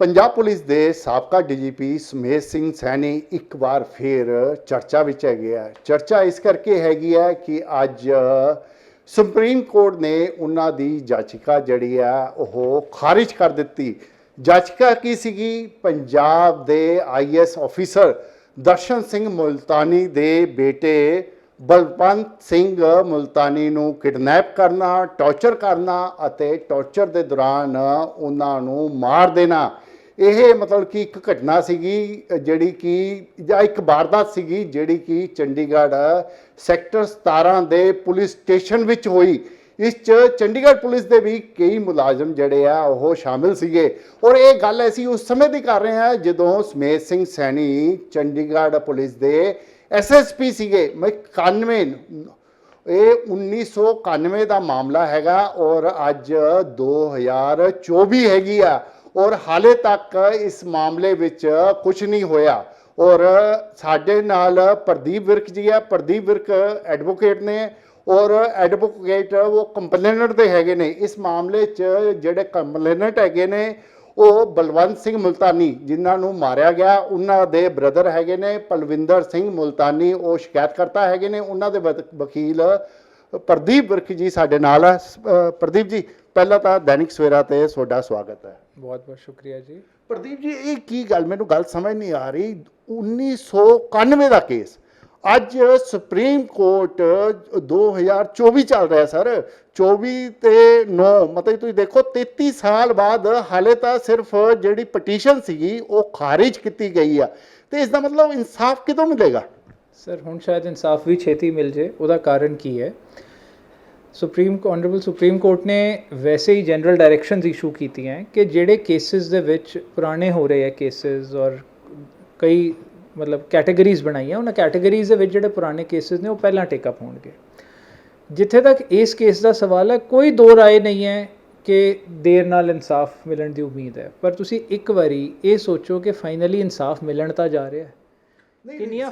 Punjab police ਦੇ ਸਾਬਕਾ DGP ਸਮੇਤ ਸਿੰਘ ਸੈਣੀ ਇੱਕ ਵਾਰ ਫੇਰ ਚਰਚਾ ਵਿੱਚ ਹੈਗੇ ਆ। ਚਰਚਾ ਇਸ ਕਰਕੇ ਹੈਗੀ ਹੈ ਕਿ ਅੱਜ ਸੁਪਰੀਮ ਕੋਰਟ ਨੇ ਉਹਨਾਂ ਦੀ ਯਾਚਿਕਾ ਜਿਹੜੀ ਆ, ਉਹ ਖਾਰਿਜ ਕਰ ਦਿੱਤੀ। ਯਾਚਿਕਾ ਕੀ ਸੀਗੀ? ਪੰਜਾਬ ਦੇ ਆਈਐਸ ਆਫੀਸਰ ਦਰਸ਼ਨ ਸਿੰਘ ਮੁਲਤਾਨੀ ਦੇ ਬੇਟੇ ਬਲਵੰਤ ਸਿੰਘ ਮੁਲਤਾਨੀ ਨੂੰ ਕਿਡਨੈਪ ਕਰਨਾ, ਟੌਰਚਰ ਕਰਨਾ ਅਤੇ ਟੌਰਚਰ ਦੇ ਦੌਰਾਨ ਉਹਨਾਂ ਨੂੰ ਮਾਰ ਦੇਣਾ। ਇਹ ਮਤਲਬ ਕਿ ਇੱਕ ਘਟਨਾ ਸੀਗੀ ਜਿਹੜੀ ਕਿ, ਜਾਂ ਇੱਕ ਵਾਰਦਾਤ ਸੀਗੀ, ਜਿਹੜੀ ਕਿ ਚੰਡੀਗੜ੍ਹ ਸੈਕਟਰ 17 ਦੇ ਪੁਲਿਸ ਸਟੇਸ਼ਨ ਵਿੱਚ ਹੋਈ। ਇਸ ਚ ਚੰਡੀਗੜ੍ਹ ਪੁਲਿਸ ਦੇ ਵੀ ਕਈ ਮੁਲਾਜ਼ਮ ਜਿਹੜੇ ਆ, ਉਹ ਸ਼ਾਮਿਲ ਸੀਗੇ। ਔਰ ਇਹ ਗੱਲ ਅਸੀਂ ਉਸ ਸਮੇਂ ਦੀ ਕਰ ਰਹੇ ਹਾਂ, ਜਦੋਂ ਸਮੇਤ ਸਿੰਘ ਸੈਣੀ ਚੰਡੀਗੜ੍ਹ ਪੁਲਿਸ ਦੇ ਐਸਐਸਪੀ ਸੀਗੇ। ਮੈਂ 91 ਇਹ 1991 ਦਾ ਮਾਮਲਾ ਹੈਗਾ ਔਰ ਅੱਜ 2024 ਹੈਗੀ ਆ। ਔਰ ਹਾਲੇ ਤੱਕ ਇਸ ਮਾਮਲੇ ਵਿੱਚ ਕੁਝ ਨਹੀਂ ਹੋਇਆ। ਔਰ ਸਾਡੇ ਨਾਲ ਪ੍ਰਦੀਪ ਵਿਰਕ ਜੀ ਹੈ। ਪ੍ਰਦੀਪ ਵਿਰਕ ਐਡਵੋਕੇਟ ਨੇ ਔਰ ਐਡਵੋਕੇਟ ਉਹ ਕੰਪਲੇਨਟ ਦੇ ਹੈਗੇ ਨੇ। ਇਸ ਮਾਮਲੇ 'ਚ ਜਿਹੜੇ ਕੰਪਲੇਨਟ ਹੈਗੇ ਨੇ, ਉਹ ਬਲਵੰਤ ਸਿੰਘ ਮੁਲਤਾਨੀ ਜਿਨ੍ਹਾਂ ਨੂੰ ਮਾਰਿਆ ਗਿਆ। ਉਹਨਾਂ ਦੇ ਬ੍ਰਦਰ ਹੈਗੇ ਨੇ ਪਲਵਿੰਦਰ ਸਿੰਘ ਮੁਲਤਾਨੀ, ਉਹ ਸ਼ਿਕਾਇਤਕਰਤਾ ਹੈਗੇ ਨੇ। ਉਹਨਾਂ ਦੇ ਵਕ- ਵਕੀਲ ਪ੍ਰਦੀਪ ਵਿਰਕ ਜੀ ਸਾਡੇ ਨਾਲ ਹੈ। ਪ੍ਰਦੀਪ ਜੀ, ਪਹਿਲਾਂ ਤਾਂ ਦੈਨਿਕ ਸਵੇਰਾ ਤੇ ਤੁਹਾਡਾ ਸਵਾਗਤ ਹੈ। ਬਹੁਤ ਬਹੁਤ ਸ਼ੁਕਰੀਆ ਜੀ। ਪ੍ਰਦੀਪ ਜੀ ਇਹ ਕੀ ਗੱਲ? ਮੈਨੂੰ ਗੱਲ ਸਮਝ ਨਹੀਂ ਆ ਰਹੀ। 1991 ਦਾ ਕੇਸ। ਅੱਜ ਸੁਪਰੀਮ ਕੋਰਟ 2024 ਚੱਲ ਰਿਹਾ ਸਰ। 24 ਤੇ 9 ਮਤਲਬ ਤੁਸੀਂ ਦੇਖੋ 33 ਸਾਲ ਬਾਅਦ ਹਾਲੇ ਤਾਂ ਸਿਰਫ ਜਿਹੜੀ ਪਟੀਸ਼ਨ ਸੀਗੀ ਉਹ ਖਾਰਿਜ ਕੀਤੀ ਗਈ ਆ। ਤੇ ਇਸ ਦਾ ਮਤਲਬ ਇਨਸਾਫ ਕਿਦੋਂ ਮਿਲੇਗਾ? ਸਰ ਹੁਣ ਸ਼ਾਇਦ ਇਨਸਾਫ ਵੀ ਛੇਤੀ ਮਿਲ ਜੇ। ਉਹਦਾ ਕਾਰਨ ਕੀ ਹੈ? ਸੁਪਰੀਮ ਆਨਰੇਬਲ ਸੁਪਰੀਮ ਕੋਰਟ ਨੇ ਵੈਸੇ ਹੀ ਜਨਰਲ ਡਾਇਰੈਕਸ਼ਨਸ ਇਸ਼ੂ ਕੀਤੀਆਂ ਹੈ ਕਿ ਜਿਹੜੇ ਕੇਸਿਸ ਦੇ ਵਿੱਚ ਪੁਰਾਣੇ ਹੋ ਰਹੇ ਹੈ ਕੇਸਿਸ ਔਰ ਕਈ ਮਤਲਬ ਕੈਟਾਗਰੀਜ਼ ਬਣਾਈਆਂ, ਉਹਨਾਂ ਕੈਟਾਗਰੀਜ਼ ਦੇ ਵਿੱਚ ਜਿਹੜੇ ਪੁਰਾਣੇ ਕੇਸਿਸ ਨੇ ਉਹ ਪਹਿਲਾਂ ਟੇਕ ਅਪ ਹੋਣਗੇ। ਜਿੱਥੇ ਤੱਕ ਇਸ ਕੇਸ ਦਾ ਸਵਾਲ ਹੈ, ਕੋਈ ਦੋ ਰਾਏ ਨਹੀਂ ਹੈ ਕਿ ਦੇਰ ਨਾਲ ਇਨਸਾਫ ਮਿਲਣ ਦੀ ਉਮੀਦ ਹੈ। ਪਰ ਤੁਸੀਂ ਇੱਕ ਵਾਰੀ ਇਹ ਸੋਚੋ ਕਿ ਫਾਈਨਲੀ ਇਨਸਾਫ ਮਿਲਣ ਤਾਂ ਜਾ ਰਿਹਾ ਹੈ। ਕਿੰਨੀਆਂ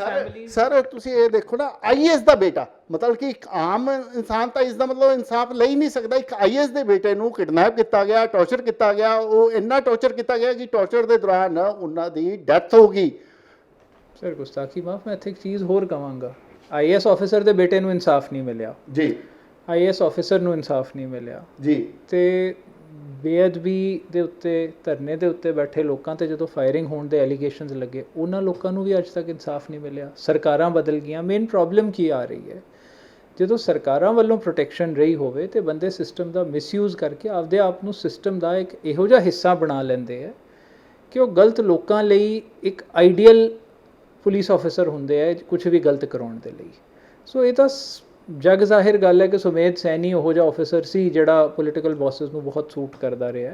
ਸਰ ਤੁਸੀਂ ਇਹ ਦੇਖੋ ਨਾ ਆਈਐਸ ਦਾ ਬੇਟਾ ਮਤਲਬ ਕਿ ਇੱਕ ਆਮ ਇਨਸਾਨ ਤਾਂ ਇਸ ਦਾ ਮਤਲਬ ਇਨਸਾਫ ਲੈ ਹੀ ਨਹੀਂ ਸਕਦਾ ਇੱਕ ਆਈਐਸ ਦੇ ਬੇਟੇ ਨੂੰ ਕਿਡਨੈਪ ਕੀਤਾ ਗਿਆ ਟੌਰਚਰ ਕੀਤਾ ਗਿਆ ਉਹ ਇੰਨਾ ਟੌਰਚਰ ਕੀਤਾ ਗਿਆ ਕਿ ਟੌਰਚਰ ਦੇ ਦੌਰਾਨ ਉਹਨਾਂ ਦੀ ਡੈਥ ਹੋ ਗਈ। ਸਰ ਗੁਸਤਾਖੀ ਮਾਫ ਮੈਂ ਇੱਥੇ ਇੱਕ ਚੀਜ਼ ਹੋਰ ਕਵਾਂਗਾ ਆਈਐਸ ਆਫੀਸਰ ਦੇ ਬੇਟੇ ਨੂੰ ਇਨਸਾਫ ਨਹੀਂ ਮਿਲਿਆ। ਜੀ। ਆਈਐਸ ਆਫੀਸਰ ਨੂੰ ਇਨਸਾਫ ਨਹੀਂ ਮਿਲਿਆ। ਜੀ। ਤੇ ਬੇਅਦਬੀ ਦੇ ਉੱਤੇ, ਧਰਨੇ ਦੇ ਉੱਤੇ ਬੈਠੇ ਲੋਕਾਂ ਤੇ ਜਦੋਂ ਫਾਇਰਿੰਗ ਹੋਣ ਦੇ ਐਲੀਗੇਸ਼ਨਸ ਲੱਗੇ, ਉਹਨਾਂ ਲੋਕਾਂ ਨੂੰ ਵੀ ਅੱਜ ਤੱਕ ਇਨਸਾਫ ਨਹੀਂ ਮਿਲਿਆ। ਸਰਕਾਰਾਂ ਬਦਲ ਗਈਆਂ। ਮੇਨ ਪ੍ਰੋਬਲਮ ਕੀ ਆ ਰਹੀ ਹੈ? ਜਦੋਂ ਸਰਕਾਰਾਂ ਵੱਲੋਂ ਪ੍ਰੋਟੈਕਸ਼ਨ ਰਹੀ ਹੋਵੇ ਤੇ ਬੰਦੇ ਸਿਸਟਮ ਦਾ ਮਿਸਯੂਜ਼ ਕਰਕੇ ਆਪਦੇ ਆਪ ਨੂੰ ਸਿਸਟਮ ਦਾ ਇੱਕ ਇਹੋ ਜਿਹਾ ਹਿੱਸਾ ਬਣਾ ਲੈਂਦੇ ਆ ਕਿ ਉਹ ਗਲਤ ਲੋਕਾਂ ਲਈ ਇੱਕ ਆਈਡੀਅਲ ਪੁਲਿਸ ਆਫੀਸਰ ਹੁੰਦੇ ਆ ਕੁਝ ਵੀ ਗਲਤ ਕਰਾਉਣ ਦੇ ਲਈ। ਸੋ ਇਹ ਤਾਂ ਸ- ਜਗ ਜ਼ਾਹਿਰ ਗੱਲ ਹੈ ਕਿ ਸੁਮੇਧ ਸੈਣੀ ਉਹ ਜਿਹਾ ਆਫੀਸਰ ਸੀ ਜਿਹੜਾ ਪੋਲੀਟੀਕਲ ਬੌਸਸ ਨੂੰ ਬਹੁਤ ਸੂਟ ਕਰਦਾ ਰਿਹਾ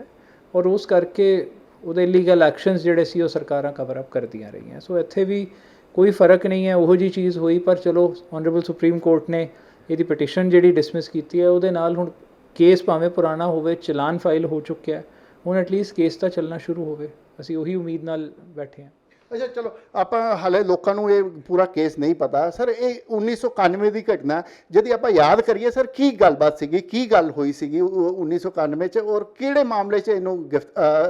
ਔਰ ਉਸ ਕਰਕੇ ਉਹਦੇ ਲੀਗਲ ਐਕਸ਼ਨਸ ਜਿਹੜੇ ਸੀ ਉਹ ਸਰਕਾਰਾਂ ਕਵਰ ਅਪ ਕਰਦੀਆਂ ਰਹੀਆਂ। ਸੋ ਇੱਥੇ ਵੀ ਕੋਈ ਫ਼ਰਕ ਨਹੀਂ ਹੈ, ਉਹੋ ਜੀ ਚੀਜ਼ ਹੋਈ, ਪਰ ਚਲੋ ਆਨਰੇਬਲ ਸੁਪਰੀਮ ਕੋਰਟ ਨੇ ਇਹਦੀ ਪਟੀਸ਼ਨ ਜਿਹੜੀ ਡਿਸਮਿਸ ਕੀਤੀ ਹੈ, ਉਹਦੇ ਨਾਲ ਹੁਣ ਕੇਸ ਭਾਵੇਂ ਪੁਰਾਣਾ ਹੋਵੇ, ਚਲਾਨ ਫਾਈਲ ਹੋ ਚੁੱਕਿਆ ਹੁਣ ਐਟਲੀਸਟ ਕੇਸ ਤਾਂ ਚੱਲਣਾ ਸ਼ੁਰੂ ਹੋਵੇ। ਅਸੀਂ ਉਹੀ ਉਮੀਦ ਨਾਲ ਬੈਠੇ ਹਾਂ। ਅੱਛਾ ਚਲੋ ਆਪਾਂ ਹਾਲੇ ਲੋਕਾਂ ਨੂੰ ਇਹ ਪੂਰਾ ਕੇਸ ਨਹੀਂ ਪਤਾ। ਸਰ ਇਹ 1991 ਦੀ ਘਟਨਾ ਜਦ ਆਪਾਂ ਯਾਦ ਕਰੀਏ ਸਰ ਕੀ ਗੱਲਬਾਤ ਸੀਗੀ? ਕੀ ਗੱਲ ਹੋਈ ਸੀਗੀ ਉਹ 1991 ਚ? ਔਰ ਕਿਹੜੇ ਮਾਮਲੇ 'ਚ ਇਹਨੂੰ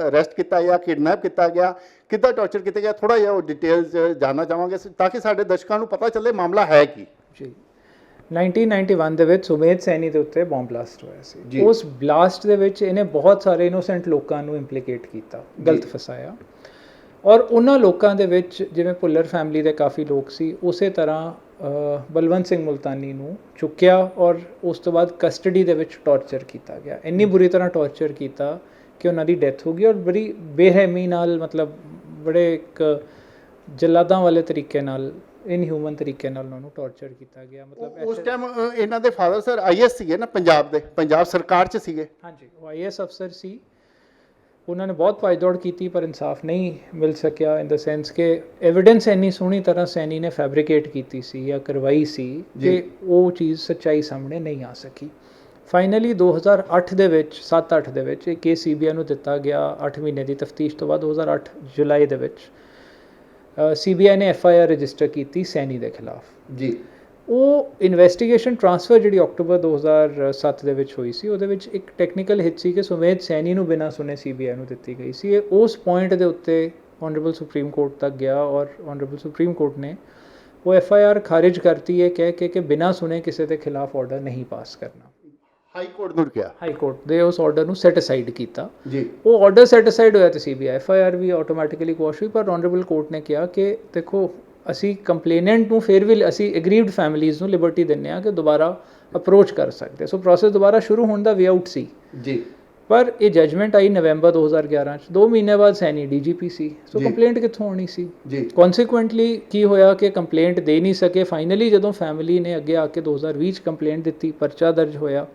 ਅਰੈਸਟ ਕੀਤਾ ਗਿਆ ਕਿਡਨੈਪ ਕੀਤਾ ਗਿਆ? ਕਿੱਦਾਂ ਟੌਰਚਰ ਕੀਤਾ ਗਿਆ? ਥੋੜਾ ਜਿਹਾ ਉਹ ਡਿਟੇਲਸ ਜਾਨਣਾ ਚਾਹਾਂਗੇ ਤਾਂ ਕਿ ਸਾਡੇ ਦਰਸ਼ਕਾਂ ਨੂੰ ਪਤਾ ਚੱਲੇ ਮਾਮਲਾ ਹੈ ਕੀ। ਜੀ। 1991 ਦੇ ਵਿੱਚ ਸੁਮੇਧ ਸੈਣੀ ਦੇ ਉੱਤੇ ਬੰਬ ਬਲਾਸਟ ਹੋਇਆ। ਸੀ। ਉਸ ਬਲਾਸਟ ਦੇ ਵਿੱਚ ਇਹਨੇ ਬਹੁਤ ਸਾਰੇ ਇਨੋਸੈਂਟ ਲੋਕਾਂ ਨੂੰ ਇੰਪਲੀਕੇਟ ਕੀਤਾ ਗਲਤ ਫਸਾਇਆ। ਔਰ ਉਹਨਾਂ ਲੋਕਾਂ ਦੇ ਵਿੱਚ ਜਿਵੇਂ ਭੁੱਲਰ ਫੈਮਿਲੀ ਦੇ ਕਾਫੀ ਲੋਕ ਸੀ ਉਸੇ ਤਰ੍ਹਾਂ ਬਲਵੰਤ ਸਿੰਘ ਮੁਲਤਾਨੀ ਨੂੰ ਚੁੱਕਿਆ ਔਰ ਉਸ ਤੋਂ ਬਾਅਦ ਕਸਟਡੀ ਦੇ ਵਿੱਚ ਟੌਰਚਰ ਕੀਤਾ ਗਿਆ। ਇੰਨੀ ਬੁਰੀ ਤਰ੍ਹਾਂ ਟੌਰਚਰ ਕੀਤਾ ਕਿ ਉਹਨਾਂ ਦੀ ਡੈਥ ਹੋ ਗਈ ਔਰ ਬੜੀ ਬੇਰਹਿਮੀ ਨਾਲ ਮਤਲਬ ਬੜੇ ਇੱਕ ਜਲਾਦਾਂ ਵਾਲੇ ਤਰੀਕੇ ਨਾਲ ਇਨਹਿਊਮਨ ਤਰੀਕੇ ਨਾਲ ਉਹਨਾਂ ਨੂੰ ਟੌਰਚਰ ਕੀਤਾ ਗਿਆ। ਮਤਲਬ ਉਸ ਟਾਈਮ ਇਹਨਾਂ ਦੇ ਫਾਦਰ ਸਰ ਆਈਐਸ ਸੀਗੇ ਨਾ ਪੰਜਾਬ ਦੇ ਪੰਜਾਬ ਸਰਕਾਰ 'ਚ ਸੀਗੇ। ਹਾਂਜੀ ਉਹ ਆਈਐਸ ਅਫਸਰ ਸੀ। ਉਹਨਾਂ ਨੇ ਬਹੁਤ ਭੱਜ-ਦੌੜ ਕੀਤੀ ਪਰ ਇਨਸਾਫ ਨਹੀਂ ਮਿਲ ਸਕਿਆ ਇਨ ਦਾ ਸੈਂਸ ਕਿ ਐਵੀਡੈਂਸ ਇੰਨੀ ਸੋਹਣੀ ਤਰ੍ਹਾਂ ਸੈਣੀ ਨੇ ਫੈਬਰੀਕੇਟ ਕੀਤੀ ਸੀ ਜਾਂ ਕਰਵਾਈ ਸੀ ਜੀ। ਕਿ ਉਹ ਚੀਜ਼ ਸੱਚਾਈ ਸਾਹਮਣੇ ਨਹੀਂ ਆ ਸਕੀ। ਫਾਈਨਲੀ 2008 ਦੇ ਵਿੱਚ 7-8 ਦੇ ਵਿੱਚ ਇਹ ਕੇਸ ਸੀਬੀਆਈ ਨੂੰ ਦਿੱਤਾ ਗਿਆ 8 ਮਹੀਨੇ ਦੀ ਤਫਤੀਸ਼ ਤੋਂ ਬਾਅਦ 2008 ਜੁਲਾਈ ਦੇ ਵਿੱਚ ਸੀਬੀਆਈ ਨੇ ਐਫਆਈਆਰ ਰਜਿਸਟਰ ਕੀਤੀ ਸੈਣੀ ਦੇ ਖਿਲਾਫ। ਜੀ। ਉਹ ਇਨਵੈਸਟੀਗੇਸ਼ਨ ਟ੍ਰਾਂਸਫਰ ਜਿਹੜੀ ਅਕਤੂਬਰ 2007 ਦੇ ਵਿੱਚ ਹੋਈ ਸੀ ਉਹਦੇ ਵਿੱਚ ਇੱਕ ਟੈਕਨੀਕਲ ਹਿੱਟ ਸੀ ਕਿ ਸੁਮੇਧ ਸੈਣੀ ਨੂੰ ਬਿਨਾਂ ਸੁਨੇ ਸੀਬੀਆਈ ਨੂੰ ਦਿੱਤੀ ਗਈ ਸੀ। ਇਹ ਉਸ ਪੁਆਇੰਟ ਦੇ ਉੱਤੇ ਆਨਰੇਬਲ ਸੁਪਰੀਮ ਕੋਰਟ ਤੱਕ ਗਿਆ ਔਰ ਆਨਰੇਬਲ ਸੁਪਰੀਮ ਕੋਰਟ ਨੇ ਉਹ ਐਫ ਆਈ ਆਰ ਖਾਰਿਜ ਕਰਤੀ ਹੈ ਕਹਿ ਕੇ ਕਿ ਬਿਨਾਂ ਸੁਨੇ ਕਿਸੇ ਦੇ ਖਿਲਾਫ ਆਰਡਰ ਨਹੀਂ ਪਾਸ ਕਰਨਾ। ਹਾਈ ਕੋਰਟ ਨੂੰ ਕਿਹਾ ਹਾਈ ਕੋਰਟ ਦੇ ਉਸ ਆਰਡਰ ਨੂੰ ਸੈਟ ਅਸਾਈਡ ਕੀਤਾ। ਜੀ। ਉਹ ਆਰਡਰ ਸੈਟ ਅਸਾਈਡ ਹੋਇਆ ਤੇ ਸੀਬੀਆਈ ਐਫ ਆਈ ਆਰ ਵੀ ਆਟੋਮੈਟਿਕਲੀ ਕੁਆਸ਼ ਹੋਈ ਪਰ ਆਨਰੇਬਲ ਕੋਰਟ ਨੇ ਕਿਹਾ ਕਿ ਦੇਖੋ ਅਸੀਂ ਕੰਪਲੇਨੈਂਟ ਨੂੰ ਫਿਰ ਵੀ ਅਸੀਂ ਐਗਰੀਵਡ ਫੈਮਿਲੀਜ਼ ਨੂੰ ਲਿਬਰਟੀ ਦਿੰਨੇ ਆ ਕਿ ਦੁਬਾਰਾ ਅਪਰੋਚ ਕਰ ਸਕਦੇ। ਸੋ ਪ੍ਰੋਸੈਸ ਦੁਬਾਰਾ ਸ਼ੁਰੂ ਹੋਣ ਦਾ ਵੇ ਆਊਟ ਸੀ। ਜੀ। ਪਰ ਇਹ ਜਜਮੈਂਟ ਆਈ ਨਵੰਬਰ 2011 ਚ। 2 ਮਹੀਨੇ ਬਾਅਦ ਸੈਨੀ ਡੀਜੀਪੀ ਸੀ। ਸੋ। ਕੰਪਲੇਂਟ ਕਿੱਥੋਂ ਆਉਣੀ ਸੀ? ਜੀ। ਕਨਸੀਕੁਐਂਟਲੀ ਕੀ ਹੋਇਆ ਕਿ ਕੰਪਲੇਂਟ ਦੇ ਨਹੀਂ ਸਕੇ। ਫਾਈਨਲੀ ਜਦੋਂ ਫੈਮਿਲੀ ਨੇ ਅੱਗੇ ਆ ਕੇ 2020 ਚ ਕੰਪਲੇਂਟ ਦਿੱਤੀ ਪਰਚਾ ਦਰਜ ਹੋਇਆ।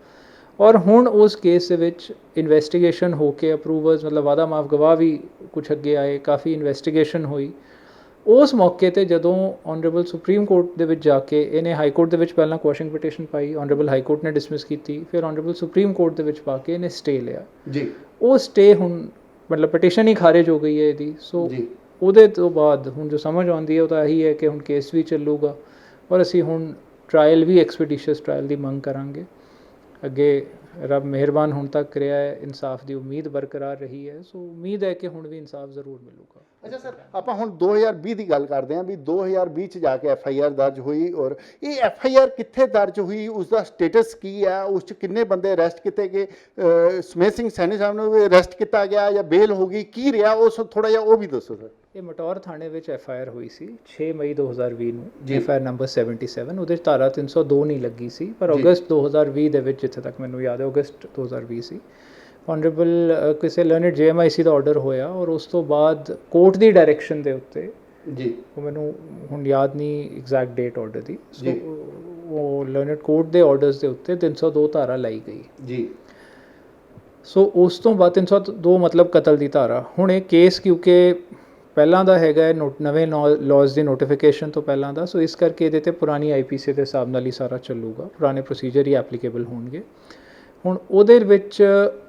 ਔਰ ਹੁਣ ਉਸ ਕੇਸ ਦੇ ਵਿੱਚ ਇਨਵੈਸਟੀਗੇਸ਼ਨ ਹੋ ਕੇ ਅਪਰੂਵਰਸ ਮਤਲਬ ਵਾਦਾ ਮਾਫ ਗਵਾਹ ਵੀ ਕੁਝ ਅੱਗੇ ਆਏ। ਕਾਫੀ ਇਨਵੈਸਟੀਗੇਸ਼ਨ ਹੋਈ। ਉਸ ਮੌਕੇ ਤੇ ਜਦੋਂ ਆਨਰੇਬਲ ਸੁਪਰੀਮ ਕੋਰਟ ਦੇ ਵਿੱਚ ਜਾ ਕੇ ਇਹਨੇ ਹਾਈ ਕੋਰਟ ਦੇ ਵਿੱਚ ਪਹਿਲਾਂ ਕੁਐਸਚਨ ਪਟੀਸ਼ਨ ਪਾਈ ਆਨਰੇਬਲ ਹਾਈ ਕੋਰਟ ਨੇ ਡਿਸਮਿਸ ਕੀਤੀ ਫਿਰ ਆਨਰੇਬਲ ਸੁਪਰੀਮ ਕੋਰਟ ਦੇ ਵਿੱਚ ਪਾ ਕੇ ਇਹਨੇ ਸਟੇ ਲਿਆ। ਜੀ। ਉਹ ਸਟੇ ਹੁਣ ਮਤਲਬ ਪਟੀਸ਼ਨ ਹੀ ਖਾਰਿਜ ਹੋ ਗਈ ਹੈ ਇਹਦੀ। ਸੋ ਜੀ। ਉਹਦੇ ਤੋਂ ਬਾਅਦ ਹੁਣ ਜੋ ਸਮਝ ਆਉਂਦੀ ਹੈ ਉਹ ਤਾਂ ਇਹੀ ਹੈ ਕਿ ਹੁਣ ਕੇਸ ਵੀ ਚੱਲੂਗਾ। ਔਰ ਅਸੀਂ ਹੁਣ ਟ੍ਰਾਇਲ ਵੀ ਐਕਸਪੀਡੀਸ਼ੀਅਸ ਟ੍ਰਾਇਲ ਦੀ ਮੰਗ ਕਰਾਂਗੇ। ਅੱਗੇ ਰੱਬ ਮਿਹਰਬਾਨ ਹੁਣ ਤੱਕ ਰਿਹਾ ਹੈ, ਇਨਸਾਫ ਦੀ ਉਮੀਦ ਬਰਕਰਾਰ ਰਹੀ ਹੈ, ਸੋ ਉਮੀਦ ਹੈ ਕਿ ਹੁਣ ਵੀ ਇਨਸਾਫ ਜ਼ਰੂਰ ਮਿਲੂਗਾ। ਅੱਛਾ ਸਰ, ਆਪਾਂ ਹੁਣ 2020 ਦੀ ਗੱਲ ਕਰਦੇ ਹਾਂ ਵੀ 2020 ਚ ਜਾ ਕੇ ਐਫ ਆਈ ਆਰ ਦਰਜ ਹੋਈ ਔਰ ਇਹ ਐਫ ਆਈ ਆਰ ਕਿੱਥੇ ਦਰਜ ਹੋਈ ਉਸ ਦਾ ਸਟੇਟਸ ਕੀ ਹੈ, ਉਸ ਚ ਕਿੰਨੇ ਬੰਦੇ ਅਰੈਸਟ ਕੀਤੇ ਗਏ ਸਮੇਤ ਸਿੰਘ ਸੈਣੀ ਸਾਹਿਬ ਨੂੰ ਵੀ ਅਰੈਸਟ ਕੀਤਾ ਗਿਆ ਜਾਂ ਬੇਲ ਹੋ ਗਈ, ਕੀ ਰਿਹਾ ਉਸ ਥੋੜਾ ਜਿਹਾ ਉਹ ਵੀ ਦੱਸੋ ਸਰ। ਇਹ ਮਟੌਰ ਥਾਣੇ ਵਿੱਚ ਐਫ ਆਈ ਆਰ ਹੋਈ ਸੀ 6 ਮਈ 2020 ਨੂੰ। ਜੀ। ਐਫ ਆਈ ਆਰ ਨੰਬਰ 77 ਉਹਦੇ ਧਾਰਾ 302 ਨਹੀਂ ਲੱਗੀ ਸੀ ਪਰ। ਅਗਸਤ 2020 ਦੇ ਵਿੱਚ ਜਿੱਥੇ ਤੱਕ ਮੈਨੂੰ ਯਾਦ ਹੈ ਅਗਸਤ 2020 ਸੀ। ਆਨਰੇਬਲ ਕਿਸੇ ਲਰਨਡ ਜੀਐਮਆਈਸੀ ਦਾ ਆਰਡਰ ਹੋਇਆ ਔਰ ਉਸ ਤੋਂ ਬਾਅਦ ਕੋਰਟ ਦੀ ਡਾਇਰੈਕਸ਼ਨ ਦੇ ਉੱਤੇ ਜੀ। ਉਹ ਮੈਨੂੰ ਹੁਣ ਯਾਦ ਨਹੀਂ ਐਗਜ਼ੈਕਟ ਡੇਟ ਆਰਡਰ ਦੀ। ਸੋ। ਉਹ ਲਰਨਡ ਕੋਰਟ ਦੇ ਆਰਡਰਸ ਦੇ ਉੱਤੇ 302 ਧਾਰਾ ਲਾਈ ਗਈ। ਜੀ। ਸੋ ਉਸ ਤੋਂ ਬਾਅਦ 302 ਮਤਲਬ ਕਤਲ ਦੀ ਧਾਰਾ। ਹੁਣ ਇਹ ਕੇਸ ਕਿਉਂਕਿ ਪਹਿਲਾਂ ਦਾ ਹੈਗਾ ਹੈ ਨੋਟ ਨਵੇਂ ਲਾਜ਼ ਦੀ ਨੋਟੀਫਿਕੇਸ਼ਨ ਤੋਂ ਪਹਿਲਾਂ ਦਾ ਸੋ ਇਸ ਕਰਕੇ ਇਹਦੇ ਤੇ ਪੁਰਾਣੀ ਆਈਪੀਸੀ ਦੇ ਹਿਸਾਬ ਨਾਲ ਹੀ ਸਾਰਾ ਚੱਲੂਗਾ ਪੁਰਾਣੇ ਪ੍ਰੋਸੀਜਰ ਹੀ ਐਪਲੀਕੇਬਲ ਹੋਣਗੇ। ਹੁਣ ਉਹਦੇ ਵਿੱਚ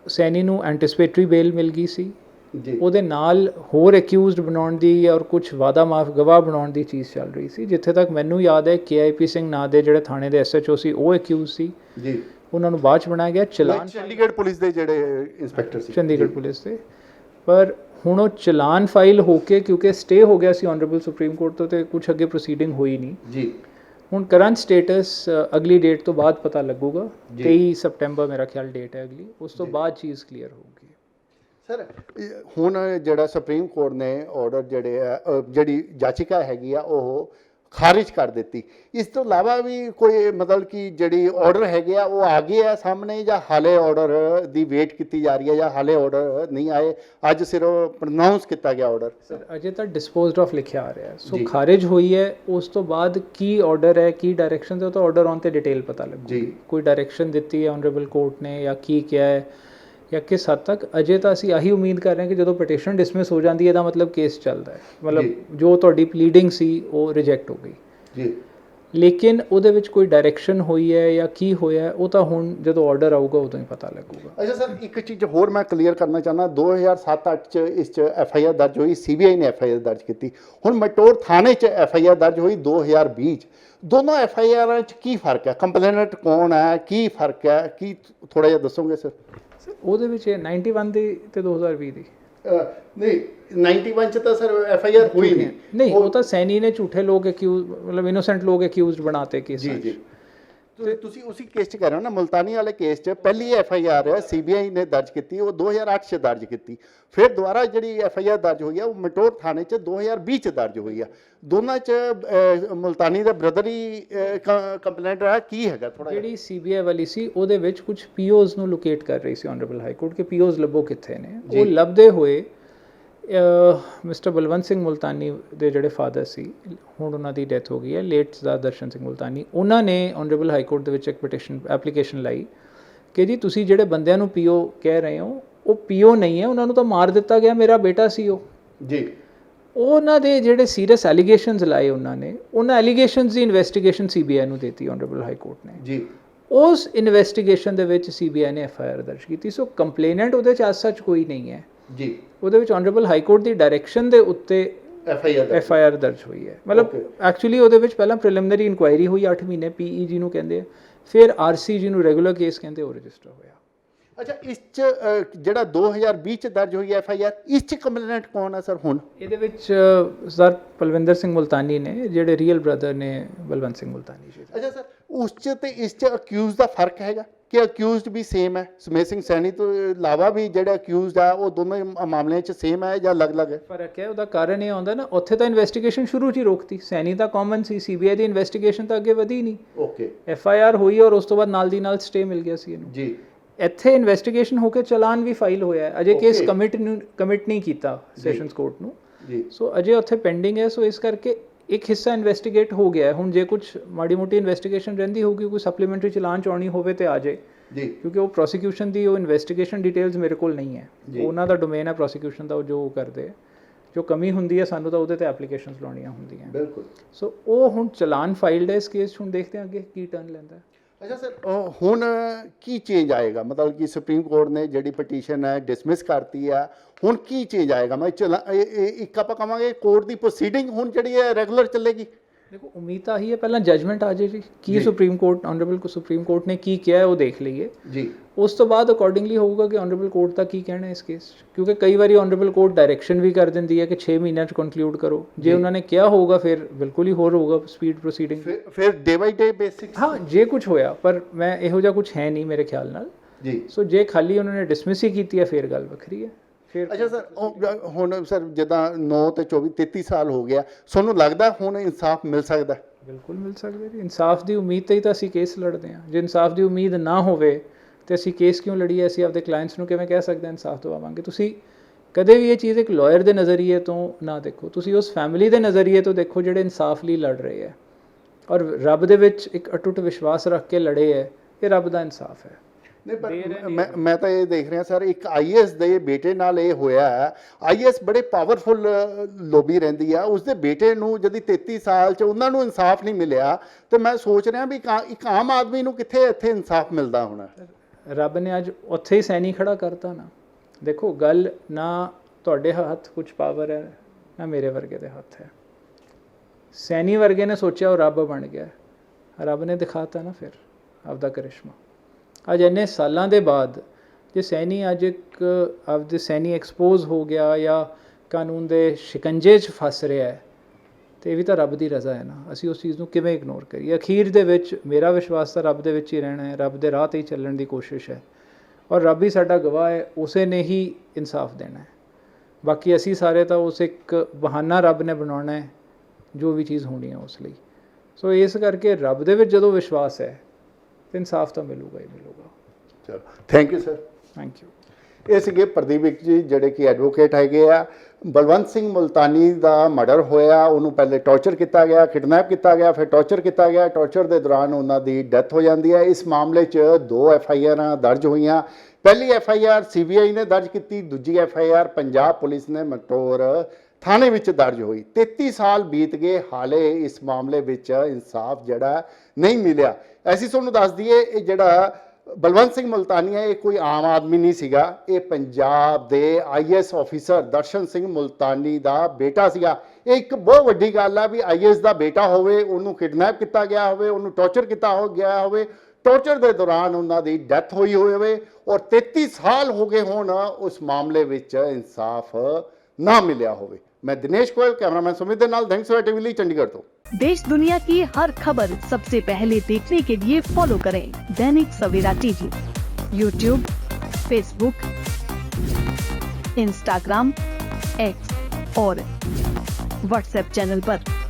ਸੈਣੀ ਨੂੰ ਐਂਟੀਸਪੇਟਰੀ ਬੇਲ ਮਿਲ ਗਈ ਸੀ। ਜੀ। ਉਹਦੇ ਨਾਲ ਹੋਰ ਅਕਿਊਜ਼ਡ ਬਣਾਉਣ ਦੀ ਔਰ ਕੁਝ ਵਾਦਾ ਮਾਫ ਗਵਾਹ ਬਣਾਉਣ ਦੀ ਚੀਜ਼ ਚੱਲ ਰਹੀ ਸੀ ਜਿੱਥੇ ਤੱਕ ਮੈਨੂੰ ਯਾਦ ਹੈ ਕੇਆਈਪੀ ਸਿੰਘ ਨਾਂ ਦੇ ਜਿਹੜੇ ਥਾਣੇ ਦੇ ਐਸਐਚਓ ਸੀ ਉਹ ਅਕਿਊਜ਼ ਸੀ। ਜੀ। ਉਹਨਾਂ ਨੂੰ ਬਾਅਦ ਚ ਬਣਾਇਆ ਗਿਆ ਚਲਾਨ ਚੰਡੀਗੜ੍ਹ ਪੁਲਿਸ ਦੇ ਜਿਹੜੇ ਇੰਸਪੈਕਟਰ ਸੀ। ਚੰਡੀਗੜ੍ਹ ਪੁਲਿਸ ਦੇ। ਪਰ ਹੁਣ ਉਹ ਚਲਾਨ ਫਾਈਲ ਹੋ ਕੇ ਕਿਉਂਕਿ ਸਟੇ ਹੋ ਗਿਆ ਸੀ ਆਨਰੇਬਲ ਸੁਪਰੀਮ ਕੋਰਟ ਤੋਂ ਤੇ ਕੁਝ ਅੱਗੇ ਪ੍ਰੋਸੀਡਿੰਗ ਹੋਈ ਨਹੀਂ। ਜੀ। ਹੁਣ ਕਰੰਟ ਸਟੇਟਸ ਅਗਲੀ ਡੇਟ ਤੋਂ ਬਾਅਦ ਪਤਾ ਲੱਗੂਗਾ। ਜੀ। 23 ਸਪਟੈਂਬਰ ਮੇਰਾ ਖਿਆਲ ਡੇਟ ਹੈ ਅਗਲੀ। ਉਸ ਤੋਂ। ਬਾਅਦ ਚੀਜ਼ ਕਲੀਅਰ ਹੋਊਗੀ। ਸਰ ਹੁਣ ਜਿਹੜਾ ਸੁਪਰੀਮ ਕੋਰਟ ਨੇ ਆਰਡਰ ਜਿਹੜੇ ਜਿਹੜੀ ਯਾਚਿਕਾ ਹੈਗੀ ਆ ਉਹ ਖਾਰਿਜ ਕਰ ਦਿੱਤੀ ਇਸ ਤੋਂ ਇਲਾਵਾ ਵੀ ਕੋਈ ਮਤਲਬ ਕਿ ਜਿਹੜੀ ਆਰਡਰ ਹੈਗੇ ਆ ਉਹ ਆ ਗਏ ਆ ਸਾਹਮਣੇ ਜਾਂ ਹਾਲੇ ਆਰਡਰ ਦੀ ਵੇਟ ਕੀਤੀ ਜਾ ਰਹੀ ਹੈ ਜਾਂ ਹਾਲੇ ਆਰਡਰ ਨਹੀਂ ਆਏ ਅੱਜ ਸਿਰਫ ਪ੍ਰੋਨਾਂਸ ਕੀਤਾ ਗਿਆ ਆਰਡਰ ਸਰ ਅਜੇ ਤੱਕ ਡਿਸਪੋਜ਼ਡ ਆਫ ਲਿਖਿਆ ਆ ਰਿਹਾ। ਸੋ। ਖਾਰਿਜ ਹੋਈ ਹੈ ਉਸ ਤੋਂ ਬਾਅਦ ਕੀ ਆਰਡਰ ਹੈ ਕੀ ਡਾਇਰੈਕਸ਼ਨ ਦੇ ਉਹ ਤਾਂ ਆਰਡਰ ਆਨ ਤੇ ਡਿਟੇਲ ਪਤਾ ਲੱਗੂਗੀ ਜੀ। ਕੋਈ ਡਾਇਰੈਕਸ਼ਨ ਦਿੱਤੀ ਹੈ ਆਨਰੇਬਲ ਕੋਰਟ ਨੇ ਜਾਂ ਕੀ ਕਿਹਾ ਹੈ ਜਾਂ ਕਿਸ ਹੱਦ ਤੱਕ ਅਜੇ ਤਾਂ ਅਸੀਂ ਆਹੀ ਉਮੀਦ ਕਰ ਰਹੇ ਹਾਂ ਕਿ ਜਦੋਂ ਪਟੀਸ਼ਨ ਡਿਸਮਿਸ ਹੋ ਜਾਂਦੀ ਹੈ ਇਹਦਾ ਮਤਲਬ ਕੇਸ ਚੱਲਦਾ ਹੈ। ਮਤਲਬ ਜੀ। ਤੁਹਾਡੀ ਪਲੀਡਿੰਗ ਸੀ ਉਹ ਰਿਜੈਕਟ ਹੋ ਗਈ। ਜੀ। ਲੇਕਿਨ ਉਹਦੇ ਵਿੱਚ ਕੋਈ ਡਾਇਰੈਕਸ਼ਨ ਹੋਈ ਹੈ ਜਾਂ ਕੀ ਹੋਇਆ ਉਹ ਤਾਂ ਹੁਣ ਜਦੋਂ ਆਰਡਰ ਆਊਗਾ ਉਦੋਂ ਹੀ ਪਤਾ ਲੱਗੂਗਾ। ਅੱਛਾ ਸਰ ਇੱਕ ਚੀਜ਼ ਹੋਰ ਮੈਂ ਕਲੀਅਰ ਕਰਨਾ ਚਾਹੁੰਦਾ। 2007-8 ਚ ਇਸ ਚ ਐਫ ਆਈ ਆਰ ਦਰਜ ਹੋਈ ਸੀਬੀਆਈ ਨੇ ਐਫ ਆਈ ਆਰ ਦਰਜ ਕੀਤੀ। ਹੁਣ ਮਟੋਰ ਥਾਣੇ ਚ ਐਫ ਆਈ ਆਰ ਦਰਜ ਹੋਈ 2020 ਚ। ਦੋਨੋਂ ਐਫ ਆਈ ਆਰਾਂ ਚ ਕੀ ਫ਼ਰਕ ਹੈ? ਕੰਪਲੇਨੈਂਟ ਕੌਣ ਹੈ? ਕੀ ਫ਼ਰਕ ਹੈ? ਕੀ ਥੋੜਾ ਜਿਹਾ ਦੱਸੋਗੇ ਸਰ? ਉਹਦੇ ਵਿੱਚ ਇਹ 91 ਦੀ ਤੇ 2020 ਦੀ। ਨਹੀਂ 91 ਚ ਤਾਂ ਸਰ ਐਫ ਆਈ ਆਰ ਹੋਈ ਨਹੀਂ। ਨਹੀਂ ਉਹ ਤਾਂ ਸੈਣੀ ਨੇ ਝੂਠੇ ਲੋਕ ਅਕਿਊਜ਼ ਮਤਲਬ ਇਨੋਸੈਂਟ ਲੋਕ ਅਕਿਊਜ਼ਡ ਬਣਾਤੇ ਕੇਸ ਜੀ ਜੀ। ਤੇ ਤੁਸੀਂ ਉਸੇ ਕੇਸ ਚ ਕਹਿ ਰਹੇ ਹੋ ਨਾ ਮੁਲਤਾਨੀ ਵਾਲੇ ਕੇਸ ਚ ਪਹਿਲੀ ਐਫ ਆਈ ਆਰ ਸੀਬੀਆਈ ਨੇ ਦਰਜ ਕੀਤੀ ਉਹ 2008 ਚ ਦਰਜ ਕੀਤੀ। ਫਿਰ ਦੁਬਾਰਾ ਜਿਹੜੀ ਐਫ ਆਈ ਆਰ ਦਰਜ ਹੋਈ ਆ ਉਹ ਮਟੋਰ ਥਾਣੇ ਚ 2020 ਚ ਦਰਜ ਹੋਈ ਆ। ਦੋਨਾਂ ਚ ਮੁਲਤਾਨੀ ਦਾ ਬ੍ਰਦਰ ਹੀ ਕੰਪਲੇਂਟ ਰਹਾ ਕੀ ਹੈਗਾ ਥੋੜਾ ਜਿਹੜੀ ਸੀਬੀਆਈ ਵਾਲੀ ਸੀ ਉਹਦੇ ਵਿੱਚ ਕੁਝ ਪੀਓਜ਼ ਨੂੰ ਲੋਕੇਟ ਕਰ ਰਹੀ ਸੀ ਆਨਰੇਬਲ ਹਾਈ ਕੋਰਟ ਕਿ ਪੀਓਜ਼ ਲੱਭੋ ਕਿੱਥੇ ਨੇ। ਉਹ ਲੱਭਦੇ ਹੋਏ ਮਿਸਟਰ ਬਲਵੰਤ ਸਿੰਘ ਮੁਲਤਾਨੀ ਦੇ ਜਿਹੜੇ ਫਾਦਰ ਸੀ ਹੁਣ ਉਹਨਾਂ ਦੀ ਡੈਥ ਹੋ ਗਈ ਹੈ ਲੇਟ ਸਰਦਾਰ ਦਰਸ਼ਨ ਸਿੰਘ ਮੁਲਤਾਨੀ। ਉਹਨਾਂ ਨੇ ਆਨਰੇਬਲ ਹਾਈ ਕੋਰਟ ਦੇ ਵਿੱਚ ਇੱਕ ਪਟੀਸ਼ਨ ਐਪਲੀਕੇਸ਼ਨ ਲਾਈ ਕਿ ਜੀ ਤੁਸੀਂ ਜਿਹੜੇ ਬੰਦਿਆਂ ਨੂੰ ਪੀਓ ਕਹਿ ਰਹੇ ਹੋ ਉਹ ਪੀਓ ਨਹੀਂ ਹੈ ਉਹਨਾਂ ਨੂੰ ਤਾਂ ਮਾਰ ਦਿੱਤਾ ਗਿਆ ਮੇਰਾ ਬੇਟਾ ਸੀ ਉਹ। ਜੀ। ਉਹਨਾਂ ਦੇ ਜਿਹੜੇ ਸੀਰੀਅਸ ਐਲੀਗੇਸ਼ਨਸ ਲਾਏ ਉਹਨਾਂ ਨੇ ਉਹਨਾਂ ਐਲੀਗੇਸ਼ਨਸ ਦੀ ਇਨਵੈਸਟੀਗੇਸ਼ਨ ਸੀਬੀਆਈ ਨੂੰ ਦਿੱਤੀ ਆਨਰੇਬਲ ਹਾਈ ਕੋਰਟ ਨੇ। ਜੀ। ਉਸ ਇਨਵੈਸਟੀਗੇਸ਼ਨ ਦੇ ਵਿੱਚ ਸੀਬੀਆਈ ਨੇ ਐਫਆਈਆਰ ਦਰਜ ਕੀਤੀ। ਸੋ ਕੰਪਲੇਨੈਂਟ ਉਹਦੇ ਚ such ਕੋਈ ਨਹੀਂ ਹੈ। ਜੀ। ਉਹਦੇ ਵਿੱਚ ਆਨਰੇਬਲ ਹਾਈ ਕੋਰਟ ਦੀ ਡਾਇਰੈਕਸ਼ਨ ਦੇ ਉੱਤੇ F I R F I R ਦਰਜ ਹੋਈ ਹੈ। ਮਤਲਬ. ਐਕਚੁਅਲੀ ਉਹਦੇ ਵਿੱਚ ਪਹਿਲਾਂ ਪ੍ਰੀਲਿਮਿਨਰੀ ਇਨਕੁਆਇਰੀ ਹੋਈ 8 ਮਹੀਨੇ ਪੀਈ ਜੀ ਨੂੰ ਕਹਿੰਦੇ ਆ। ਫਿਰ ਆਰਸੀ ਜੀ ਨੂੰ ਰੈਗੂਲਰ ਕੇਸ ਕਹਿੰਦੇ ਉਹ ਰਜਿਸਟਰ ਹੋਇਆ। ਅੱਛਾ ਇਸ ਚ ਜਿਹੜਾ 2020 ਚ ਦਰਜ ਹੋਈ ਐਫ ਆਈ ਆਰ ਇਸ ਚ ਕੰਪਲੇਨੈਂਟ ਕੌਣ ਹੈ ਸਰ ਹੁਣ? ਇਹਦੇ ਵਿੱਚ ਸਰ ਪਲਵਿੰਦਰ ਸਿੰਘ ਮੁਲਤਾਨੀ ਨੇ ਜਿਹੜੇ ਰੀਅਲ ਬ੍ਰਦਰ ਨੇ ਬਲਵੰਤ ਸਿੰਘ ਮੁਲਤਾਨੀ ਜੀ। ਅੱਛਾ ਸਰ ਉਸ ਚ ਤੇ ਇਸ ਚ ਅਕਿਊਜ਼ ਦਾ ਫ਼ਰਕ ਹੈਗਾ? ਕਿ ਅਕਿਊਜ਼ਡ ਵੀ ਸੇਮ ਹੈ। ਸਮੇਤ ਸਿੰਘ ਸੈਣੀ ਤੋਂ ਇਲਾਵਾ ਵੀ ਜਿਹੜਾ ਅਕਿਊਜ਼ਡ ਆ ਉਹ ਦੋਨੋਂ ਹੀ ਮਾਮਲਿਆਂ ਚ ਸੇਮ ਹੈ ਜਾਂ ਅਲੱਗ-ਅਲੱਗ ਹੈ? ਫ਼ਰਕ ਹੈ ਉਹਦਾ ਕਾਰਨ ਇਹ ਆਉਂਦਾ ਨਾ ਉੱਥੇ ਤਾਂ ਇਨਵੈਸਟੀਗੇਸ਼ਨ ਸ਼ੁਰੂ 'ਚ ਹੀ ਰੋਕਤੀ। ਸੈਨੀ ਤਾਂ ਕਾਮਨ ਸੀ ਸੀਬੀਆਈ ਦੀ ਇਨਵੈਸਟੀਗੇਸ਼ਨ ਤਾਂ ਅੱਗੇ ਵਧੀ ਨਹੀਂ। ਓਕੇ ਐਫ ਆਈ ਆਰ ਹੋਈ ਔਰ ਉਸ ਤੋਂ ਬਾਅਦ ਨਾਲ ਦੀ ਨਾਲ ਸਟੇ ਮਿਲ ਗਿਆ ਸੀ ਇਹਨੂੰ। ਜੀ। ਇੱਥੇ ਇਨਵੈਸਟੀਗੇਸ਼ਨ ਹੋ ਕੇ ਚਲਾਨ ਵੀ ਫਾਈਲ ਹੋਇਆ ਹੈ। ਅਜੇ ਕੇਸ. ਕਮਿਟ ਕਮਿਟ ਨਹੀਂ ਕੀਤਾ ਸੈਸ਼ਨਸ ਕੋਰਟ ਨੂੰ। ਜੀ। ਸੋ ਅਜੇ ਉੱਥੇ ਪੈਂਡਿੰਗ ਹੈ ਸੋ ਇਸ ਕਰਕੇ ਇੱਕ ਹਿੱਸਾ ਇਨਵੈਸਟੀਗੇਟ ਹੋ ਗਿਆ ਹੁਣ ਜੇ ਕੁਝ ਮਾੜੀ ਮੋਟੀ ਇਨਵੈਸਟੀਗੇਸ਼ਨ ਰਹਿੰਦੀ ਹੋਊਗੀ ਕੋਈ ਸਪਲੀਮੈਂਟਰੀ ਚਲਾਨ ਚਾਉਣੀ ਹੋਵੇ ਤੇ ਆ ਜਾਏ। ਜੀ। ਕਿਉਂਕਿ ਉਹ ਪ੍ਰੋਸੀਕਿਊਸ਼ਨ ਦੀ ਉਹ ਇਨਵੈਸਟੀਗੇਸ਼ਨ ਡਿਟੇਲਸ ਮੇਰੇ ਕੋਲ ਨਹੀਂ ਹੈ। ਉਹਨਾਂ ਦਾ ਡੋਮੇਨ ਹੈ ਪ੍ਰੋਸੀਕਿਊਸ਼ਨ ਦਾ ਉਹ ਜੋ ਕਰਦੇ। ਜੋ ਕਮੀ ਹੁੰਦੀ ਹੈ ਸਾਨੂੰ ਤਾਂ ਉਹਦੇ ਤੇ ਐਪਲੀਕੇਸ਼ਨਸ ਲਾਉਣੀਆਂ ਹੁੰਦੀਆਂ। ਬਿਲਕੁਲ। ਸੋ ਉਹ ਹੁਣ ਚਲਾਨ ਫਾਈਲਡ ਹੈ ਇਸ ਕੇਸ 'ਚ। ਹੁਣ ਦੇਖਦੇ ਹਾਂ ਅੱਗੇ ਕੀ ਟਰਨ ਲੈਂਦਾ ਹੈ। ਅੱਛਾ ਸਰ ਹੁਣ ਕੀ ਚੇਂਜ ਆਏਗਾ? ਮਤਲਬ ਕਿ ਸੁਪਰੀਮ ਕੋਰਟ ਨੇ ਜਿਹੜੀ ਪਟੀਸ਼ਨ ਹੈ ਡਿਸਮਿਸ ਕਰਤੀ ਆ, ਹੁਣ ਕੀ ਚੇਂਜ ਆਏਗਾ? ਮੈਂ ਚਲਾ ਇਹ- ਇੱਕ ਆਪਾਂ ਕਹਾਂਗੇ ਕੋਰਟ ਦੀ ਪ੍ਰੋਸੀਡਿੰਗ ਹੁਣ ਜਿਹੜੀ ਹੈ ਰੈਗੂਲਰ ਚੱਲੇਗੀ। ਦੇਖੋ ਉਮੀਦ ਤਾਂ ਆਹੀ ਹੈ ਪਹਿਲਾਂ ਜਜਮੈਂਟ ਆ ਜੇ ਜੀ। ਕੀ। ਸੁਪਰੀਮ ਕੋਰਟ ਆਨਰੇਬਲ ਕੋ ਸੁਪਰੀਮ ਕੋਰਟ ਨੇ ਕੀ ਕਿਹਾ ਹੈ ਉਹ ਦੇਖ ਲਈਏ। ਜੀ। ਉਸ ਤੋਂ ਬਾਅਦ ਅਕੋਰਡਿੰਗਲੀ ਹੋਊਗਾ ਕਿ ਆਨਰੇਬਲ ਕੋਰਟ ਦਾ ਕੀ ਕਹਿਣਾ ਹੈ ਇਸ ਕੇਸ ਕਿਉਂਕਿ ਕਈ ਵਾਰੀ ਆਨਰੇਬਲ ਕੋਰਟ ਡਾਇਰੈਕਸ਼ਨ ਵੀ ਕਰ ਦਿੰਦੀ ਹੈ ਕਿ 6 ਮਹੀਨਿਆਂ 'ਚ ਕਨਕਲੂਡ ਕਰੋ। ਜੇ। ਉਹਨਾਂ ਨੇ ਕਿਹਾ ਹੋਊਗਾ ਫਿਰ ਬਿਲਕੁਲ ਹੀ ਹੋਰ ਹੋਊਗਾ ਸਪੀਡ ਪ੍ਰੋਸੀਡਿੰਗ ਫਿਰ ਫਿਰ ਡੇ ਬਾਈ ਡੇ ਬੇਸਿਕ ਹਾਂ ਜੇ ਕੁਝ ਹੋਇਆ ਪਰ ਮੈਂ ਇਹੋ ਜਿਹਾ ਕੁਝ ਹੈ ਨਹੀਂ ਮੇਰੇ ਖਿਆਲ ਨਾਲ। ਜੀ। ਸੋ ਜੇ ਖਾਲੀ ਉਹਨਾਂ ਨੇ ਡਿਸਮਿਸ ਹੀ ਕੀਤੀ ਹੈ ਫਿਰ ਗੱਲ ਵੱਖਰੀ ਹੈ। ਫਿਰ ਅੱਛਾ ਸਰ ਉਹ ਹੁਣ ਸਰ ਜਿੱਦਾਂ 9 ਤੇ 24 33 ਸਾਲ ਹੋ ਗਿਆ ਤੁਹਾਨੂੰ ਲੱਗਦਾ ਹੁਣ ਇਨਸਾਫ ਮਿਲ ਸਕਦਾ? ਹੈ? ਬਿਲਕੁਲ ਮਿਲ ਸਕਦਾ ਜੀ। ਇਨਸਾਫ ਦੀ ਉਮੀਦ ਤੇ ਹੀ ਤਾਂ ਅਸੀਂ ਕੇਸ ਲੜਦੇ ਹਾਂ। ਜੇ ਇਨਸਾਫ ਦੀ ਉਮੀਦ ਨਾ ਹੋਵੇ ਤੇ ਅਸੀਂ ਕੇਸ ਕਿਉਂ ਲੜੀਏ? ਅਸੀਂ ਆਪਦੇ ਕਲਾਇੰਟਸ ਨੂੰ ਕਿਵੇਂ ਕਹਿ ਸਕਦੇ ਹਾਂ ਇਨਸਾਫ ਦਿਵਾਵਾਂਗੇ? ਤੁਸੀਂ ਕਦੇ ਵੀ ਇਹ ਚੀਜ਼ ਇੱਕ ਲਾਇਰ ਦੇ ਨਜ਼ਰੀਏ ਤੋਂ ਨਾ ਦੇਖੋ। ਤੁਸੀਂ ਉਸ ਫੈਮਿਲੀ ਦੇ ਨਜ਼ਰੀਏ ਤੋਂ ਦੇਖੋ ਜਿਹੜੇ ਇਨਸਾਫ ਲਈ ਲੜ ਰਹੇ ਹੈ। ਔਰ ਰੱਬ ਦੇ ਵਿੱਚ ਇੱਕ ਅਟੁੱਟ ਵਿਸ਼ਵਾਸ ਰੱਖ ਕੇ ਲੜੇ ਹੈ ਇਹ ਰੱਬ ਦਾ ਇਨਸਾਫ ਹੈ। ਨਹੀਂ ਪਰ ਦੇ ਮੈਂ ਮੈਂ ਤਾਂ ਇਹ ਦੇਖ ਰਿਹਾ ਸਰ ਇੱਕ ਆਈਐਸ ਦੇ ਬੇਟੇ ਨਾਲ ਇਹ ਹੋਇਆ ਆਈਐਸ ਬੜੇ ਪਾਵਰਫੁਲ ਲੋਬੀ ਰਹਿੰਦੀ ਆ। ਉਸਦੇ ਬੇਟੇ ਨੂੰ ਜਦੀ 33 ਸਾਲ ਚ ਉਹਨਾਂ ਨੂੰ ਇਨਸਾਫ ਨਹੀਂ ਮਿਲਿਆ ਤੇ ਮੈਂ ਸੋਚ ਰਿਹਾ ਵੀ ਇੱਕ ਆਮ ਆਦਮੀ ਨੂੰ ਕਿੱਥੇ ਇੱਥੇ ਇਨਸਾਫ ਮਿਲਦਾ ਹੋਣਾ? ਰੱਬ ਨੇ ਅੱਜ ਉੱਥੇ ਹੀ ਸੈਣੀ ਖੜਾ ਕਰਤਾ ਨਾ। ਦੇਖੋ ਗੱਲ ਨਾ ਤੁਹਾਡੇ ਹੱਥ ਕੁਝ ਪਾਵਰ ਹੈ ਨਾ ਮੇਰੇ ਵਰਗੇ ਦੇ ਹੱਥ ਹੈ। ਸੈਣੀ ਵਰਗੇ ਨੇ ਸੋਚਿਆ ਉਹ ਰੱਬ ਬਣ ਗਿਆ। ਰੱਬ ਨੇ ਦਿਖਾਤਾ ਨਾ ਫਿਰ ਆਪਦਾ ਕਰਿਸ਼ਮਾ। ਅੱਜ ਇੰਨੇ ਸਾਲਾਂ ਦੇ ਬਾਅਦ ਜੇ ਸੈਣੀ ਅੱਜ ਇੱਕ ਆਪਦੇ ਸੈਣੀ ਐਕਸਪੋਜ਼ ਹੋ ਗਿਆ ਜਾਂ ਕਾਨੂੰਨ ਦੇ ਸ਼ਿਕੰਜੇ 'ਚ ਫਸ ਰਿਹਾ ਹੈ, ਤੇ ਇਹ ਵੀ ਤਾਂ ਰੱਬ ਦੀ ਰਜ਼ਾ ਹੈ ਨਾ। ਅਸੀਂ ਉਸ ਚੀਜ਼ ਨੂੰ ਕਿਵੇਂ ਇਗਨੋਰ ਕਰੀਏ? ਅਖੀਰ ਦੇ ਵਿੱਚ ਮੇਰਾ ਵਿਸ਼ਵਾਸ ਤਾਂ ਰੱਬ ਦੇ ਵਿੱਚ ਹੀ ਰਹਿਣਾ ਹੈ, ਰੱਬ ਦੇ ਰਾਹ ਤੇ ਹੀ ਚੱਲਣ ਦੀ ਕੋਸ਼ਿਸ਼ ਹੈ। ਔਰ ਰੱਬ ਹੀ ਸਾਡਾ ਗਵਾਹ ਹੈ, ਉਸੇ ਨੇ ਹੀ ਇਨਸਾਫ ਦੇਣਾ ਹੈ। ਬਾਕੀ ਅਸੀਂ ਸਾਰੇ ਤਾਂ ਉਸ ਇੱਕ ਬਹਾਨਾ ਰੱਬ ਨੇ ਬਣਾਉਣਾ ਹੈ, ਜੋ ਵੀ ਚੀਜ਼ ਹੋਣੀ ਹੈ ਉਸ ਲਈ। ਸੋ ਇਸ ਕਰਕੇ ਰੱਬ ਦੇ ਵਿੱਚ ਜਦੋਂ ਵਿਸ਼ਵਾਸ ਹੈ ਤੇ ਇਨਸਾਫ ਤਾਂ ਮਿਲੂਗਾ ਹੀ ਮਿਲੂਗਾ। ਚਲੋ thank you sir thank you ਇਹ ਸੀਗੇ ਪ੍ਰਦੀਪ ਵਿਕ ਜੀ ਜਿਹੜੇ ਕਿ ਐਡਵੋਕੇਟ ਹੈਗੇ ਆ। ਬਲਵੰਤ ਸਿੰਘ ਮੁਲਤਾਨੀ ਦਾ ਮਰਡਰ ਹੋਇਆ ਉਹਨੂੰ ਪਹਿਲੇ ਟੌਰਚਰ ਕੀਤਾ ਗਿਆ ਕਿਡਨੈਪ ਕੀਤਾ ਗਿਆ ਫਿਰ ਟੌਰਚਰ ਕੀਤਾ ਗਿਆ। ਟੌਰਚਰ ਦੇ ਦੌਰਾਨ ਉਹਨਾਂ ਦੀ ਡੈਥ ਹੋ ਜਾਂਦੀ ਹੈ। ਇਸ ਮਾਮਲੇ 'ਚ ਦੋ ਐਫ ਆਈ ਆਰਾਂ ਦਰਜ ਹੋਈਆਂ। ਪਹਿਲੀ ਐਫ ਆਈ ਆਰ ਸੀਬੀਆਈ ਨੇ ਦਰਜ ਕੀਤੀ ਦੂਜੀ F I R Punjab police ਨੇ ਮਟੋਰ ਥਾਣੇ ਵਿੱਚ ਦਰਜ ਹੋਈ। 33 ਸਾਲ ਬੀਤ ਗਏ ਹਾਲੇ ਇਸ ਮਾਮਲੇ ਵਿੱਚ ਇਨਸਾਫ ਜਿਹੜਾ ਨਹੀਂ ਮਿਲਿਆ। ਅਸੀਂ ਤੁਹਾਨੂੰ ਦੱਸ ਦਈਏ, ਇਹ ਜਿਹੜਾ ਬਲਵੰਤ ਸਿੰਘ ਮੁਲਤਾਨੀ ਹੈ ਇਹ ਕੋਈ ਆਮ ਆਦਮੀ ਨਹੀਂ ਸੀਗਾ। ਇਹ ਪੰਜਾਬ ਦੇ ਆਈਐਸ ਆਫੀਸਰ ਦਰਸ਼ਨ ਸਿੰਘ ਮੁਲਤਾਨੀ ਦਾ ਬੇਟਾ ਸੀਗਾ। ਇਹ ਇੱਕ ਬਹੁਤ ਵੱਡੀ ਗੱਲ ਆ ਵੀ ਆਈਐਸ ਦਾ ਬੇਟਾ ਹੋਵੇ, ਉਹਨੂੰ ਕਿਡਨੈਪ ਕੀਤਾ ਗਿਆ ਹੋਵੇ, ਉਹਨੂੰ ਟੌਰਚਰ ਕੀਤਾ ਹੋ ਗਿਆ ਹੋਵੇ ਟੌਰਚਰ ਦੇ ਦੌਰਾਨ ਉਹਨਾਂ ਦੀ ਡੈਥ ਹੋਈ ਹੋਵੇ ਔਰ 33 ਸਾਲ ਹੋ ਗਏ ਹੋਣ, ਉਸ ਮਾਮਲੇ ਵਿੱਚ ਇਨਸਾਫ ਨਾ ਮਿਲਿਆ ਹੋਵੇ। मैं दिनेश गोयल, कैमरामैन सुमित नाल थैंक्स फॉर टीवी चंडीगढ़ तो। देश दुनिया की हर खबर सबसे पहले देखने के लिए फॉलो करें Dainik Savera TV. YouTube Facebook Instagram X और व्हाट्सएप चैनल आरोप